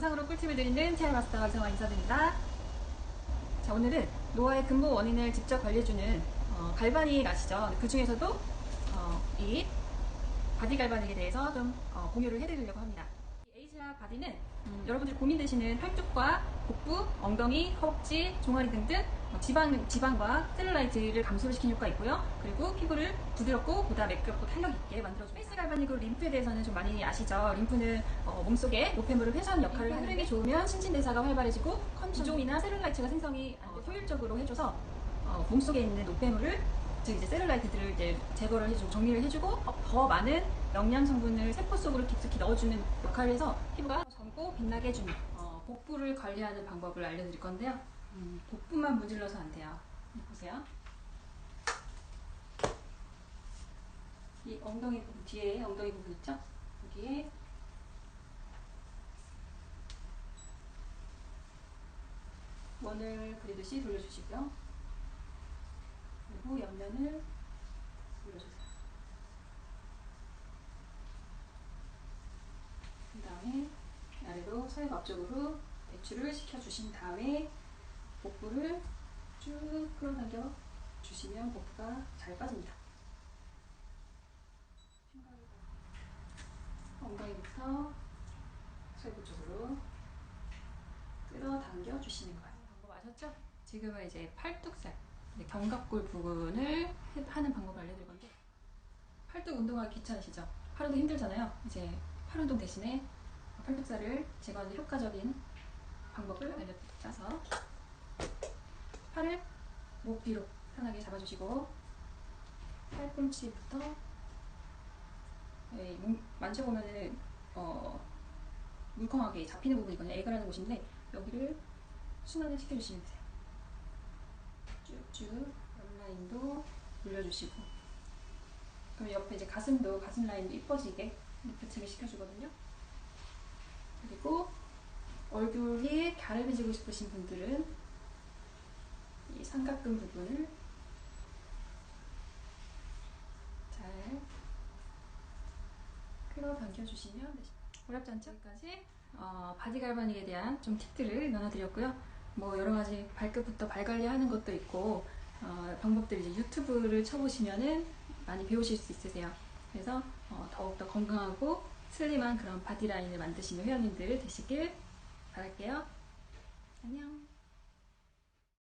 꿀팁을 드리는 체알 마스터 완성화 인사드립니다. 자, 오늘은 노화의 근본 원인을 직접 관리해주는 어, 갈바닉 아시죠? 그 중에서도 어, 이 바디 갈바닉에 대해서 좀 어, 공유를 해드리려고 합니다. 이 에이지아 바디는 음, 여러분들이 고민되시는 팔뚝과 복부, 엉덩이, 허벅지, 종아리 등등 어, 지방, 지방과 셀룰라이트를 감소를 시키는 효과가 있고요. 그리고 피부를 부드럽고 보다 매끄럽고 탄력 있게 만들어줍니다. 페이스 갈바닉으로 림프에 대해서는 좀 많이 아시죠? 림프는 어, 몸속에 노폐물을 회수하는 역할을 하는 흐름이 좋으면 신진대사가 활발해지고 컨디종이나 셀룰라이트가 생성이 어, 효율적으로 해줘서 어, 몸속에 있는 노폐물을 즉 이제 셀룰라이트들을 이제 제거를 해주고 정리를 해주고 어, 더 많은 영양 성분을 세포 속으로 깊숙이 넣어주는 역할을 해서 피부가 젊고 빛나게 어, 복부를 관리하는 방법을 알려드릴 건데요. 음, 복부만 문질러서 안 돼요. 보세요. 이 엉덩이 부분 뒤에 엉덩이 부분 있죠? 여기에 원을 그리듯이 돌려주시고요. 그리고 옆면을 돌려주세요. 그 다음에 사육 앞쪽으로 배출을 시켜주신 다음에 복부를 쭉 끌어당겨 주시면 복부가 잘 빠집니다. 엉덩이부터 쇄부 쪽으로 끌어당겨 주시는 거예요. 방법 아셨죠? 지금은 이제 팔뚝살, 견갑골 부분을 해- 하는 방법을 알려드릴 건데 팔뚝 운동하기 귀찮으시죠? 팔 운동 힘들잖아요. 이제 팔 운동 대신에 팔뚝살을 제거하는 효과적인 방법을 알려드려서 팔을 목 뒤로 편하게 잡아주시고 팔꿈치부터 예, 뭉- 만져보면은 어, 물컹하게 잡히는 부분이 있거든요. 애가라는 곳인데 여기를 순환을 시켜주시면 돼요. 쭉쭉 옆라인도 올려주시고 그럼 옆에 이제 가슴도 가슴 라인도 이뻐지게 리프팅을 시켜주거든요. 그리고 얼굴이 갸름해지고 싶으신 분들은 이 삼각근 부분을 잘 끌어당겨 주시면 되십니다. 어렵지 않죠? 여기까지 어, 바디 갈바닉에 대한 좀 팁들을 나눠드렸고요. 뭐 여러 가지 발끝부터 발 관리하는 것도 있고 어, 방법들 이제 유튜브를 쳐보시면은 많이 배우실 수 있으세요. 그래서 어, 더욱더 건강하고 슬림한 그런 바디 라인을 만드시는 회원님들 되시길 바랄게요. 안녕.